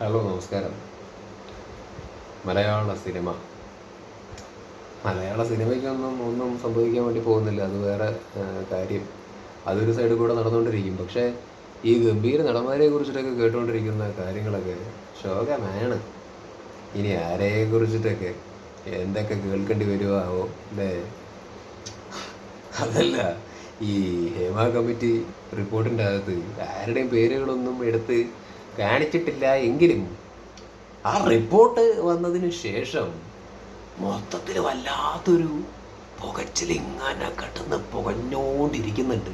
Hello നമസ്കാരം. മലയാള cinema. മലയാള സിനിമയ്ക്കൊന്നും ഒന്നും സംഭവിക്കാൻ വേണ്ടി പോകുന്നില്ല. അത് വേറെ കാര്യം. അതൊരു സൈഡിൽ കൂടെ നടന്നുകൊണ്ടിരിക്കും. പക്ഷേ ഈ ഗംഭീര നടന്മാരെ കുറിച്ചിട്ടൊക്കെ കേട്ടുകൊണ്ടിരിക്കുന്ന കാര്യങ്ങളൊക്കെ ശോകമാണ്. ഇനി ആരെയെ കുറിച്ചിട്ടൊക്കെ? എന്തൊക്കെ കേൾക്കേണ്ടി വരുമോ ആവോ അല്ലേ? അതല്ല ഈ ഹേമ കമ്മിറ്റി റിപ്പോർട്ടിന്റെ അകത്ത് ആരുടെയും പേരുകളൊന്നും എടുത്ത് കാണിച്ചിട്ടില്ല എങ്കിലും ആ റിപ്പോർട്ട് വന്നതിന് ശേഷം മൊത്തത്തിൽ വല്ലാത്തൊരു പുകച്ചിലിങ്ങനെ കെട്ടുന്ന പുകഞ്ഞോണ്ടിരിക്കുന്നുണ്ട്.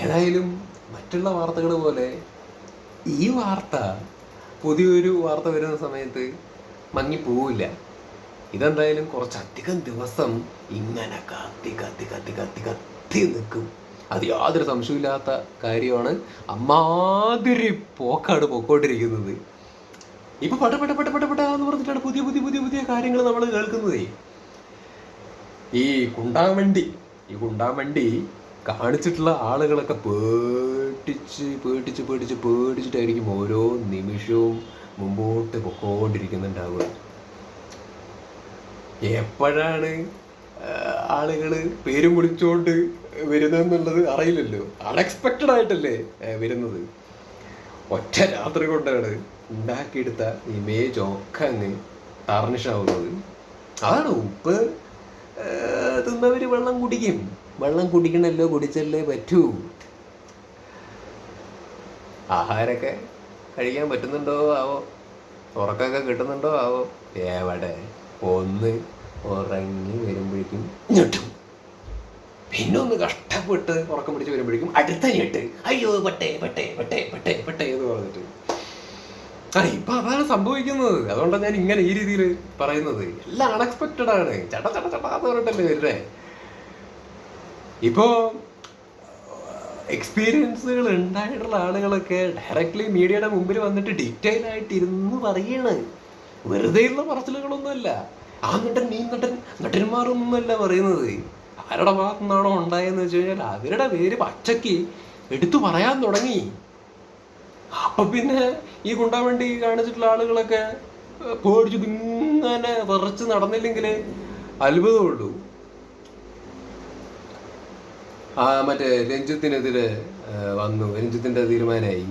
ഏതായാലും മറ്റുള്ള വാർത്തകൾ പോലെ ഈ വാർത്ത പുതിയൊരു വാർത്ത വരുന്ന സമയത്ത് മങ്ങിപ്പോവില്ല ഇതെന്തായാലും കുറച്ചധികം ദിവസം ഇങ്ങനെ കത്തി കത്തി കത്തി കത്തി കത്തി നിൽക്കും. അത് യാതൊരു സംശയമില്ലാത്ത കാര്യമാണ്. അമ്മാതിരി പോക്കാണ് പൊക്കോണ്ടിരിക്കുന്നത് ഇപ്പൊ പട്ട പട്ട പട്ട പട്ട പട്ട എന്ന് പറഞ്ഞിട്ടാണ് പുതിയ പുതിയ പുതിയ പുതിയ കാര്യങ്ങൾ നമ്മൾ കേൾക്കുന്നത്. ഈ കുണ്ടാമണ്ടി ഈ കുണ്ടാമണ്ടി കാണിച്ചിട്ടുള്ള ആളുകളൊക്കെ പേടിച്ച് പേടിച്ച് പേടിച്ച് പേടിച്ചിട്ടായിരിക്കും ഓരോ നിമിഷവും മുമ്പോട്ട് പൊക്കോണ്ടിരിക്കുന്നുണ്ടാവുക. എപ്പോഴാണ് ആളുകൾ പേരും വിളിച്ചുകൊണ്ട് വരുന്നതെന്നുള്ളത് അറിയില്ലല്ലോ. അൺഎക്സ്പെക്റ്റഡ് ആയിട്ടല്ലേ വരുന്നത്. ഒറ്റ രാത്രി കൊണ്ടാണ് ഉണ്ടാക്കിയെടുത്ത ഇമേജ് ഒക്കെ അങ്ങ് ടാർണിഷ് ആവുന്നത് അതാണ് ഉപ്പ് തിന്നവർ വെള്ളം കുടിക്കും. വെള്ളം കുടിക്കണല്ലോ കുടിച്ചല്ലേ പറ്റൂ. ആഹാരമൊക്കെ കഴിക്കാൻ പറ്റുന്നുണ്ടോ ആവോ? ഉറക്കമൊക്കെ കിട്ടുന്നുണ്ടോ ആവോ? എവിടെ? ഒന്ന് ഉറങ്ങി വരുമ്പോഴേക്കും ഞെട്ടും പിന്നെ ഒന്ന് കഷ്ടപ്പെട്ട് ഉറക്കം പിടിച്ച് വരുമ്പോഴേക്കും അടുത്ത ഞെട്ട് അയ്യോ പട്ടേ പട്ടേ പട്ടേ പട്ടേ പട്ടേ എന്ന് പറഞ്ഞിട്ട്. ആ ഇപ്പൊ അതാണ് സംഭവിക്കുന്നത്. അതുകൊണ്ടാണ് ഞാൻ ഇങ്ങനെ ഈ രീതിയിൽ പറയുന്നത്. എല്ലാം അൺഎക്സ്പെക്റ്റഡ് ആണ്. ചട ചട ചടാന്ന് പറഞ്ഞിട്ടല്ലേ വരുന്നേ. ഇപ്പോ എക്സ്പീരിയൻസുകൾ ഉണ്ടായിട്ടുള്ള ആളുകളൊക്കെ ഡയറക്റ്റ്ലി മീഡിയയുടെ മുമ്പിൽ വന്നിട്ട് ഡീറ്റെയിൽ ആയിട്ട് ഇരുന്ന് പറയാണ്. വെറുതെയുള്ള പറച്ചിലുകളൊന്നുമല്ല. ആ നടൻ ഈ നടൻ നടന്മാരൊന്നുമല്ല പറയുന്നത്. ആരുടെ ഭാഗത്തു നിന്നാണോ ഉണ്ടായെന്ന് വെച്ച് കഴിഞ്ഞാൽ അവരുടെ പേര് പച്ചയ്ക്ക് എടുത്തു പറയാൻ തുടങ്ങി. അപ്പൊ പിന്നെ ഈ ഗുണ്ടാവണ്ടി കാണിച്ചിട്ടുള്ള ആളുകളൊക്കെ പേടിച്ച് ഇങ്ങനെ വിറച്ച് നടന്നില്ലെങ്കിൽ അത്ഭുതമുള്ളൂ ആ മറ്റേ രഞ്ജിത്തിനെതിരെ വന്നു. രഞ്ജിത്തിന്റെ തീരുമാനമായി.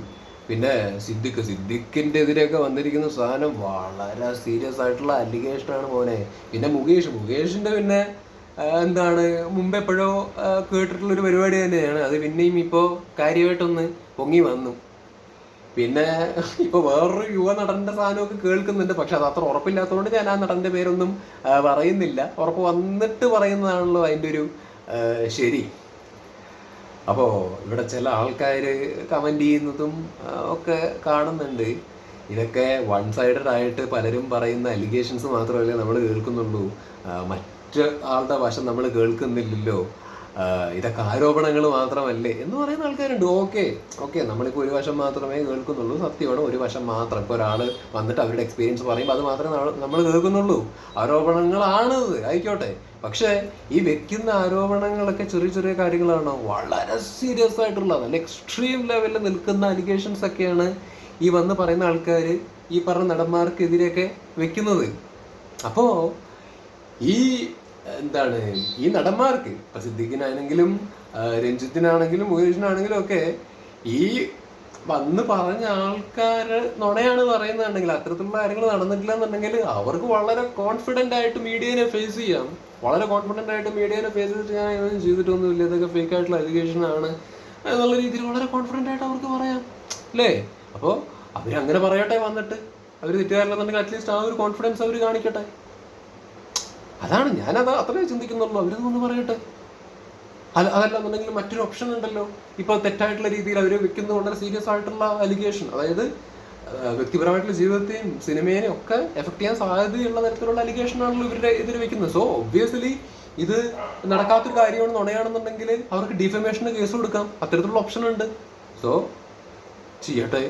പിന്നെ സിദ്ദിഖ് സിദ്ദിഖിന്റെ എതിരെയൊക്കെ വന്നിരിക്കുന്ന സാധനം വളരെ സീരിയസ് ആയിട്ടുള്ള അലിഗേഷൻ ആണ് മോനെ. പിന്നെ മുകേഷ് മുകേഷിന്റെ പിന്നെ എന്താണ് മുമ്പ് എപ്പോഴോ കേട്ടിട്ടുള്ളൊരു പരിപാടി തന്നെയാണ്. അത് പിന്നെയും ഇപ്പോൾ കാര്യമായിട്ടൊന്ന് പൊങ്ങി വന്നു. പിന്നെ ഇപ്പൊ വേറൊരു യുവ നടന്റെ സാധനമൊക്കെ കേൾക്കുന്നുണ്ട്. പക്ഷെ അത് അത്ര ഉറപ്പില്ലാത്തതുകൊണ്ട് ഞാൻ ആ നടന്റെ പേരൊന്നും പറയുന്നില്ല. ഉറപ്പ് വന്നിട്ട് പറയുന്നതാണല്ലോ അതിന്റെ ഒരു ശരി. അപ്പോൾ ഇവിടെ ചില ആൾക്കാർ കമന്റ് ചെയ്യുന്നതും ഒക്കെ കാണുന്നുണ്ട്. ഇതൊക്കെ വൺ സൈഡഡ് ആയിട്ട് പലരും പറയുന്ന അലിഗേഷൻസ് മാത്രമല്ലേ നമ്മൾ കേൾക്കുന്നുള്ളൂ. മറ്റ് ആളുടെ വശം നമ്മൾ കേൾക്കുന്നില്ലല്ലോ. ഇതൊക്കെ ആരോപണങ്ങൾ മാത്രമല്ലേ എന്ന് പറയുന്ന ആൾക്കാരുണ്ട്. ഓക്കെ ഓക്കെ നമ്മളിപ്പോൾ ഒരു വശം മാത്രമേ കേൾക്കുന്നുള്ളൂ. സത്യമാണ് ഒരു വശം മാത്രം. ഇപ്പോൾ ഒരാൾ വന്നിട്ട് അവരുടെ എക്സ്പീരിയൻസ് പറയുമ്പോൾ അത് മാത്രമേ നമ്മൾ കേൾക്കുന്നുള്ളൂ. ആരോപണങ്ങളാണ് ആയിക്കോട്ടെ. പക്ഷേ ഈ വെക്കുന്ന ആരോപണങ്ങളൊക്കെ ചെറിയ ചെറിയ കാര്യങ്ങളാണ്. വളരെ സീരിയസ് ആയിട്ടുള്ള നല്ല എക്സ്ട്രീം ലെവലിൽ നിൽക്കുന്ന അലിഗേഷൻസ് ഒക്കെയാണ് ഈ വന്ന് പറയുന്ന ആൾക്കാർ ഈ പറഞ്ഞ നടന്മാർക്കെതിരെയൊക്കെ വെക്കുന്നത്. അപ്പോൾ ഈ എന്താണ് ഈ നടന്മാർക്ക് ഇപ്പൊ സിദ്ദിഖിനാണെങ്കിലും രഞ്ജിത്തിനാണെങ്കിലും മുകേഷിനാണെങ്കിലും ഒക്കെ ഈ വന്ന് പറഞ്ഞ ആൾക്കാർ നുണയാണ് പറയുന്നുണ്ടെങ്കിൽ അത്തരത്തിലുള്ള കാര്യങ്ങൾ നടന്നിട്ടില്ല എന്നുണ്ടെങ്കിൽ അവർക്ക് വളരെ കോൺഫിഡന്റ് ആയിട്ട് മീഡിയനെ ഫേസ് ചെയ്യാം. വളരെ കോൺഫിഡന്റ് ആയിട്ട് മീഡിയനെ ഫേസ് ചെയ്തിട്ട് ഞാൻ ഇതൊന്നും ചെയ്തിട്ടൊന്നുമില്ല. ഇതൊക്കെ ഫേക്ക് ആയിട്ടുള്ള അലിഗേഷൻ ആണ് എന്നുള്ള രീതിയിൽ വളരെ കോൺഫിഡന്റ് ആയിട്ട് അവർക്ക് പറയാം. അല്ലേ? അപ്പോൾ അവരങ്ങനെ പറയട്ടെ വന്നിട്ട്. അവർ തെറ്റുകാരില്ലെന്നുണ്ടെങ്കിൽ അറ്റ്ലീസ്റ്റ് ആ ഒരു കോൺഫിഡൻസ് അവർ കാണിക്കട്ടെ. അതാണ് ഞാൻ ഞാനത് അത്രേ ചിന്തിക്കുന്നുള്ളൂ. അവരൊന്ന് പറയട്ടെ. അല്ല അതല്ലെന്നുണ്ടെങ്കിൽ മറ്റൊരു ഓപ്ഷൻ ഉണ്ടല്ലോ. ഇപ്പൊ തെറ്റായിട്ടുള്ള രീതിയിൽ അവർ വെക്കുന്നത് വളരെ സീരിയസ് ആയിട്ടുള്ള അലിഗേഷൻ അതായത് വ്യക്തിപരമായിട്ടുള്ള ജീവിതത്തെയും സിനിമയെയും ഒക്കെ എഫക്ട് ചെയ്യാൻ സാധ്യതയുള്ള തരത്തിലുള്ള അലിഗേഷൻ ആണല്ലോ ഇവരുടെ ഇതിൽ വെക്കുന്നത്. സോ ഒബ്വിയസ്ലി ഇത് നടക്കാത്തൊരു കാര്യമാണ് നുണയാണെന്നുണ്ടെങ്കിൽ അവർക്ക് ഡിഫമേഷന് കേസ് കൊടുക്കാം. അത്തരത്തിലുള്ള ഓപ്ഷൻ ഉണ്ട്. സോ ചെയ്യട്ടെ.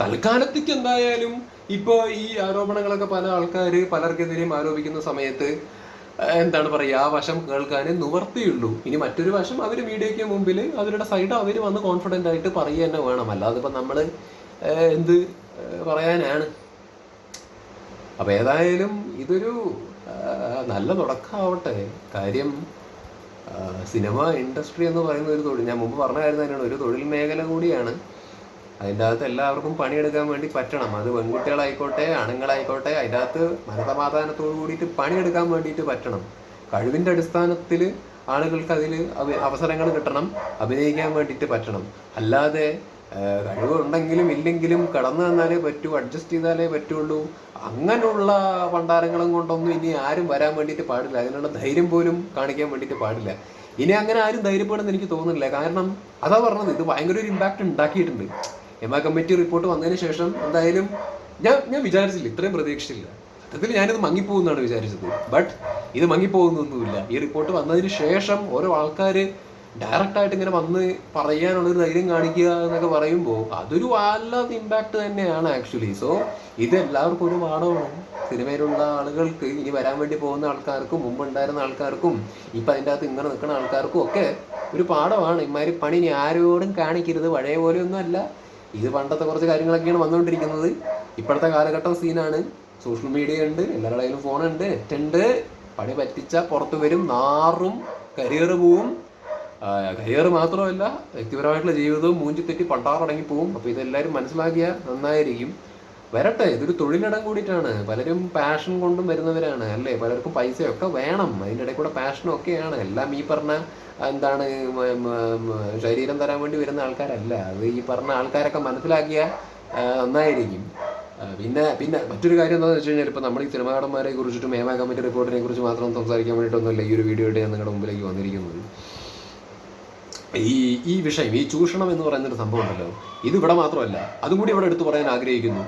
തൽക്കാലത്തേക്ക് എന്തായാലും ഇപ്പോൾ ഈ ആരോപണങ്ങളൊക്കെ പല ആൾക്കാർ പലർക്കെതിരെയും ആരോപിക്കുന്ന സമയത്ത് എന്താണ് പറയുക ആ വശം കേൾക്കാനേ നിവർത്തിയുള്ളൂ. ഇനി മറ്റൊരു വശം അവർ മീഡിയയ്ക്ക് മുമ്പിൽ അവരുടെ സൈഡ് അവർ വന്ന് കോൺഫിഡന്റ് ആയിട്ട് പറയുക തന്നെ വേണം. അല്ലാതെ ഇപ്പം നമ്മൾ എന്ത് പറയാനാണ്? അപ്പം ഏതായാലും ഇതൊരു നല്ല തുടക്കമാവട്ടെ. കാര്യം സിനിമ ഇൻഡസ്ട്രി എന്ന് പറയുന്ന ഒരു തൊഴിൽ ഞാൻ മുമ്പ് പറഞ്ഞ കാര്യം തന്നെയാണ്. ഒരു തൊഴിൽ മേഖല കൂടിയാണ്. അതിന്റെ അകത്ത് എല്ലാവർക്കും പണിയെടുക്കാൻ വേണ്ടി പറ്റണം. അത് പെൺകുട്ടികളായിക്കോട്ടെ ആണുങ്ങളായിക്കോട്ടെ അതിന്റെ അകത്ത് മനസമാധാനത്തോടു കൂടിയിട്ട് പണിയെടുക്കാൻ വേണ്ടിയിട്ട് പറ്റണം. കഴിവിന്റെ അടിസ്ഥാനത്തിൽ ആളുകൾക്ക് അതിൽ അവസരങ്ങൾ കിട്ടണം അഭിനയിക്കാൻ വേണ്ടിയിട്ട് പറ്റണം. അല്ലാതെ കഴിവുണ്ടെങ്കിലും ഇല്ലെങ്കിലും കടന്നു തന്നാലേ പറ്റൂ അഡ്ജസ്റ്റ് ചെയ്താലേ പറ്റുള്ളൂ. അങ്ങനെയുള്ള പണ്ടാരങ്ങളും കൊണ്ടൊന്നും ഇനി ആരും വരാൻ വേണ്ടിയിട്ട് പാടില്ല. അതിനുള്ള ധൈര്യം പോലും കാണിക്കാൻ വേണ്ടിയിട്ട് പാടില്ല. ഇനി അങ്ങനെ ആരും ധൈര്യപ്പെടുമെന്ന് എനിക്ക് തോന്നുന്നില്ല. കാരണം അതാ പറഞ്ഞത് ഇത് ഭയങ്കര ഒരു ഇമ്പാക്റ്റ് ഉണ്ടാക്കിയിട്ടുണ്ട്. എം ആ കമ്മിറ്റി റിപ്പോർട്ട് വന്നതിന് ശേഷം എന്തായാലും ഞാൻ ഞാൻ വിചാരിച്ചില്ല ഇത്രയും പ്രതീക്ഷിച്ചില്ല. സത്യത്തിൽ ഞാനിത് മങ്ങിപ്പോകുന്നാണ് വിചാരിച്ചത്. ബട്ട് ഇത് മങ്ങിപ്പോകുന്നൊന്നുമില്ല. ഈ റിപ്പോർട്ട് വന്നതിന് ശേഷം ഓരോ ആൾക്കാർ ഡയറക്റ്റ് ആയിട്ട് ഇങ്ങനെ വന്ന് പറയാനുള്ളൊരു ധൈര്യം കാണിക്കുക എന്നൊക്കെ പറയുമ്പോൾ അതൊരു വല്ലാത്ത ഇമ്പാക്റ്റ് തന്നെയാണ് ആക്ച്വലി സോ ഇത് എല്ലാവർക്കും ഒരു പാഠമാണ്. സിനിമയിലുള്ള ആളുകൾക്ക് ഇനി വരാൻ വേണ്ടി പോകുന്ന ആൾക്കാർക്കും മുമ്പ് ഉണ്ടായിരുന്ന ആൾക്കാർക്കും ഇപ്പം അതിന്റെ അകത്ത് ഇങ്ങനെ നിൽക്കുന്ന ആൾക്കാർക്കും ഒക്കെ ഒരു പാഠമാണ്. ഇമാതിരി പണി ഇനി ആരോടും കാണിക്കരുത്. പഴയ പോലെയൊന്നും അല്ല ഇത് പണ്ടത്തെ കുറച്ച് കാര്യങ്ങളൊക്കെയാണ് വന്നുകൊണ്ടിരിക്കുന്നത്. ഇപ്പോഴത്തെ കാലഘട്ടം സീനാണ് സോഷ്യൽ മീഡിയ ഉണ്ട് എല്ലാവരുടെ കയ്യിലും ഫോണുണ്ട് നെറ്റ് ഉണ്ട്. പണി പറ്റിച്ച പുറത്ത് വരും നാറും കരിയർ പോവും. കരിയർ മാത്രമല്ല വ്യക്തിപരമായിട്ടുള്ള ജീവിതവും മൂഞ്ചി തെറ്റി പണ്ടാറടങ്ങി പോവും അപ്പോൾ ഇതെല്ലാവരും മനസ്സിലാക്കിയാൽ നന്നായിരിക്കും. വരട്ടെ ഇതൊരു തൊഴിലിടം കൂടിയിട്ടാണ്. പലരും പാഷൻ കൊണ്ടും വരുന്നവരാണ് അല്ലേ? പലർക്കും പൈസയൊക്കെ വേണം. അതിന്റെ ഇടയിൽ കൂടെ പാഷനും ഒക്കെയാണ്. എല്ലാം ഈ പറഞ്ഞ എന്താണ് ശരീരം തരാൻ വേണ്ടി വരുന്ന ആൾക്കാരല്ല. അത് ഈ പറഞ്ഞ ആൾക്കാരൊക്കെ മനസ്സിലാക്കിയ നന്നായിരിക്കും. പിന്നെ പിന്നെ മറ്റൊരു കാര്യം എന്താണെന്ന് വെച്ച് കഴിഞ്ഞാൽ ഇപ്പോൾ നമ്മൾ ഈ സിനിമാടന്മാരെ കുറിച്ചിട്ടും മേമ കമ്മിറ്റി റിപ്പോർട്ടിനെ കുറിച്ച് മാത്രം സംസാരിക്കാൻ വേണ്ടിയിട്ടൊന്നുമല്ല ഈ ഒരു വീഡിയോ ഞാൻ നിങ്ങളുടെ മുമ്പിലേക്ക് വന്നിരിക്കുന്നത്. ഈ ഈ വിഷയം ഈ ചൂഷണം എന്ന് പറയുന്നൊരു സംഭവം ഉണ്ടല്ലോ. ഇത് ഇവിടെ മാത്രമല്ല അതും കൂടി ഇവിടെ എടുത്തു പറയാൻ ആഗ്രഹിക്കുന്നു.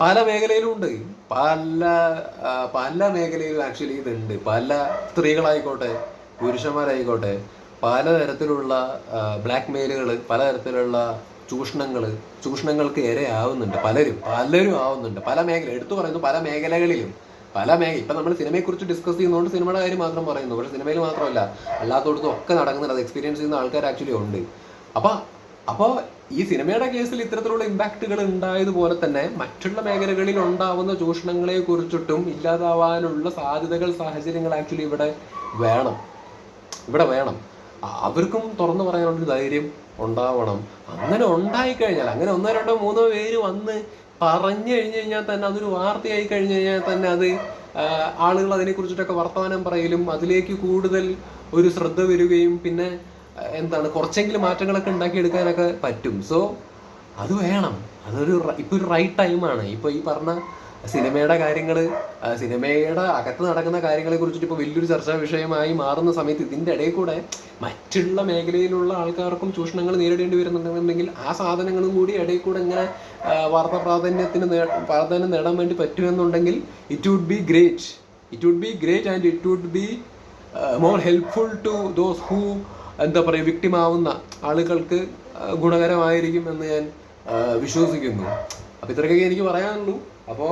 പല മേഖലയിലും ഉണ്ട്. പല പല മേഖലയിലും ആക്ച്വലി ഇതുണ്ട്. പല സ്ത്രീകളായിക്കോട്ടെ പുരുഷന്മാരായിക്കോട്ടെ പലതരത്തിലുള്ള ബ്ലാക്ക് മെയിലുകൾ പലതരത്തിലുള്ള ചൂഷണങ്ങൾ ചൂഷണങ്ങൾക്ക് ഇരയാവുന്നുണ്ട്. പലരും പലരും ആവുന്നുണ്ട്. പല മേഖല എടുത്തു പറയുന്നു പല മേഖലകളിലും. പല മേഖല ഇപ്പം നമ്മൾ സിനിമയെക്കുറിച്ച് ഡിസ്കസ് ചെയ്യുന്നതുകൊണ്ട് സിനിമയുടെ കാര്യം മാത്രം പറയുന്നു. പക്ഷേ സിനിമയിൽ മാത്രമല്ല അല്ലാത്തടത്തും ഒക്കെ നടക്കുന്നുണ്ട്. അത് എക്സ്പീരിയൻസ് ചെയ്യുന്ന ആൾക്കാർ ആക്ച്വലി ഉണ്ട്. അപ്പം അപ്പോൾ ഈ സിനിമയുടെ കേസിൽ ഇത്തരത്തിലുള്ള ഇമ്പാക്റ്റുകൾ ഉണ്ടായതുപോലെ തന്നെ മറ്റുള്ള മേഖലകളിൽ ഉണ്ടാവുന്ന ചൂഷണങ്ങളെ കുറിച്ചിട്ടും ഇല്ലാതാവാനുള്ള സാധ്യതകൾ സാഹചര്യങ്ങൾ ആക്ച്വലി ഇവിടെ വേണം. ഇവിടെ വേണം. അവർക്കും തുറന്നു പറയാനുള്ള ധൈര്യം ഉണ്ടാവണം. അങ്ങനെ ഉണ്ടായി കഴിഞ്ഞാൽ അങ്ങനെ ഒന്നോ രണ്ടോ മൂന്നോ പേര് വന്ന് പറഞ്ഞു കഴിഞ്ഞു കഴിഞ്ഞാൽ തന്നെ അതൊരു വാർത്തയായി കഴിഞ്ഞു കഴിഞ്ഞാൽ തന്നെ അത് ആളുകൾ അതിനെക്കുറിച്ചിട്ടൊക്കെ വർത്തമാനം പറയലും അതിലേക്ക് കൂടുതൽ ഒരു ശ്രദ്ധ വരികയും പിന്നെ എന്താണ് കുറച്ചെങ്കിലും മാറ്റങ്ങളൊക്കെ ഉണ്ടാക്കിയെടുക്കാനൊക്കെ പറ്റും. സോ അത് വേണം. അതൊരു ഇപ്പൊ ഒരു റൈറ്റ് ടൈമാണ് ഇപ്പൊ ഈ പറഞ്ഞ സിനിമയുടെ കാര്യങ്ങൾ സിനിമയുടെ അകത്ത് നടക്കുന്ന കാര്യങ്ങളെ കുറിച്ചിട്ട് ഇപ്പോൾ വലിയൊരു ചർച്ചാ വിഷയമായി മാറുന്ന സമയത്ത് ഇതിന്റെ ഇടയിൽ കൂടെ മറ്റുള്ള മേഖലയിലുള്ള ആൾക്കാർക്കും ചൂഷണങ്ങൾ നേരിടേണ്ടി വരുന്നുണ്ടെന്നുണ്ടെങ്കിൽ ആ സാധനങ്ങളും കൂടി ഇടയിൽ കൂടെ ഇങ്ങനെ വാർത്താ പ്രാധാന്യത്തിന് പ്രാധാന്യം നേടാൻ വേണ്ടി പറ്റുമെന്നുണ്ടെങ്കിൽ it would be great it would be great and it would be more helpful to those who എന്താ പറയുക വിക്ടിമാവുന്ന ആളുകൾക്ക് ഗുണകരമായിരിക്കും എന്ന് ഞാൻ വിശ്വസിക്കുന്നു. അപ്പൊ ഇത്രയൊക്കെ എനിക്ക് പറയാനുള്ളൂ. അപ്പോ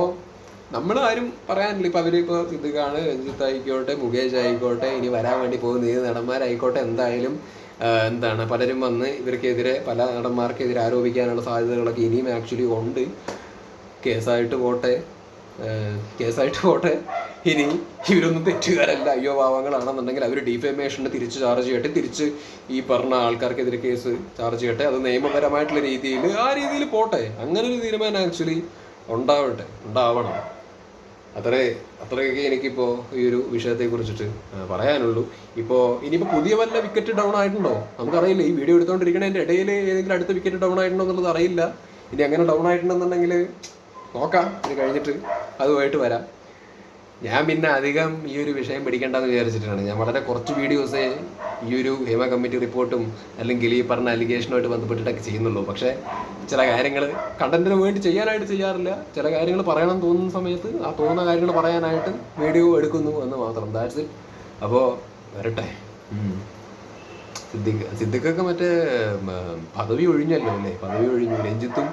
നമ്മൾ ആരും പറയാനില്ല. ഇപ്പം അവരിപ്പോൾ സിദ്ദിഖാണ് രഞ്ജിത്ത് ആയിക്കോട്ടെ മുകേഷ് ആയിക്കോട്ടെ ഇനി വരാൻ വേണ്ടി പോകുന്ന ഏത് നടന്മാരായിക്കോട്ടെ എന്തായാലും എന്താണ് പലരും വന്ന് ഇവർക്കെതിരെ പല നടന്മാർക്കെതിരെ ആരോപിക്കാനുള്ള സാധ്യതകളൊക്കെ ഇനിയും ആക്ച്വലി ഉണ്ട്. കേസായിട്ട് പോട്ടെ. കേസായിട്ട് പോട്ടെ. ഇനി ഇവരൊന്നും തെറ്റുകാരല്ല. അയ്യോ പാവങ്ങളാണെന്നുണ്ടെങ്കിൽ അവർ ഡിഫേമേഷന് തിരിച്ച് ചാർജ് ചെയ്യട്ടെ. തിരിച്ച് ഈ പറഞ്ഞ ആൾക്കാർക്കെതിരെ കേസ് ചാർജ് ചെയ്യട്ടെ. അത് നിയമപരമായിട്ടുള്ള രീതിയിൽ ആ രീതിയിൽ പോട്ടെ. അങ്ങനെ ഒരു തീരുമാനം ആക്ച്വലി ഉണ്ടാവട്ടെ. ഉണ്ടാവണം. അത്രേ അത്രയൊക്കെ എനിക്കിപ്പോൾ ഈ ഒരു വിഷയത്തെ കുറിച്ചിട്ട് പറയാനുള്ളൂ. ഇപ്പോൾ ഇനിയിപ്പോൾ പുതിയ വല്ല വിക്കറ്റ് ഡൗൺ ആയിട്ടുണ്ടോ? നമുക്കറിയില്ല. ഈ വീഡിയോ എടുത്തുകൊണ്ടിരിക്കണതിന്റെ ഇടയിൽ ഏതെങ്കിലും അടുത്ത വിക്കറ്റ് ഡൗൺ ആയിട്ടുണ്ടോ എന്നുള്ളത് അറിയില്ല. ഇനി അങ്ങനെ ഡൗൺ ആയിട്ടുണ്ടെന്നുണ്ടെങ്കിൽ നോക്കാം ഇത് കഴിഞ്ഞിട്ട് അതുമായിട്ട് വരാം. ഞാൻ പിന്നെ അധികം ഈ ഒരു വിഷയം പിടിക്കേണ്ടെന്ന് വിചാരിച്ചിട്ടാണ്. ഞാൻ വളരെ കുറച്ച് വീഡിയോസേ ഈ ഒരു ഹേമ കമ്മിറ്റി റിപ്പോർട്ടും അല്ലെങ്കിൽ ഈ പറഞ്ഞ അലിഗേഷനുമായിട്ട് ബന്ധപ്പെട്ടിട്ടൊക്കെ ചെയ്യുന്നുള്ളൂ. പക്ഷേ ചില കാര്യങ്ങൾ കണ്ടന്റിന് വേണ്ടി ചെയ്യാനായിട്ട് ചെയ്യാറില്ല. ചില കാര്യങ്ങൾ പറയണം തോന്നുന്ന സമയത്ത് ആ തോന്നുന്ന കാര്യങ്ങൾ പറയാനായിട്ട് വീഡിയോ എടുക്കുന്നു എന്ന് മാത്രം. ദാറ്റ്സ് ഇറ്റ് അപ്പോൾ വരട്ടെ. സിദ്ദിഖ് സിദ്ദിഖൊക്കെ മറ്റേ പദവി ഒഴിഞ്ഞല്ലോ അല്ലേ? പദവി ഒഴിഞ്ഞു. രഞ്ജിത്തും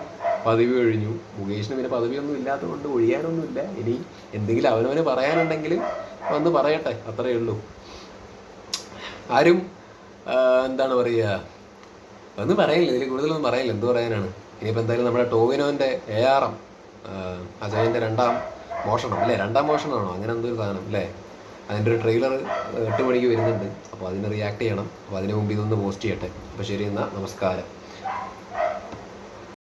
പദവി ഒഴിഞ്ഞു മുകേഷിന് പിന്നെ പദവിയൊന്നും ഇല്ലാത്തതുകൊണ്ട് ഒഴിയാനൊന്നുമില്ല. ഇനി എന്തെങ്കിലും അവനവന് പറയാനുണ്ടെങ്കിൽ വന്ന് പറയട്ടെ അത്രയേ ഉള്ളൂ. ആരും എന്താണ് പറയുക? ഒന്നും പറയില്ല ഇതിൽ കൂടുതലൊന്നും പറയില്ല എന്ത് പറയാനാണ്? ഇനിയിപ്പോൾ എന്തായാലും നമ്മുടെ ടോവിനോന്റെ എ ആർ എം അജയന്റെ രണ്ടാം മോഷണം അല്ലേ? രണ്ടാം മോഷണമാണോ? അങ്ങനെ എന്തൊരു സാധനം അല്ലേ? അതിന്റെ ഒരു ട്രെയിലർ എട്ട് മണിക്ക് വരുന്നുണ്ട്. അപ്പോൾ അതിന് റിയാക്ട് ചെയ്യണം. അപ്പോൾ അതിന് മുമ്പ് ഇതൊന്ന് പോസ്റ്റ് ചെയ്യട്ടെ. അപ്പോൾ ശരി എന്നാൽ നമസ്കാരം.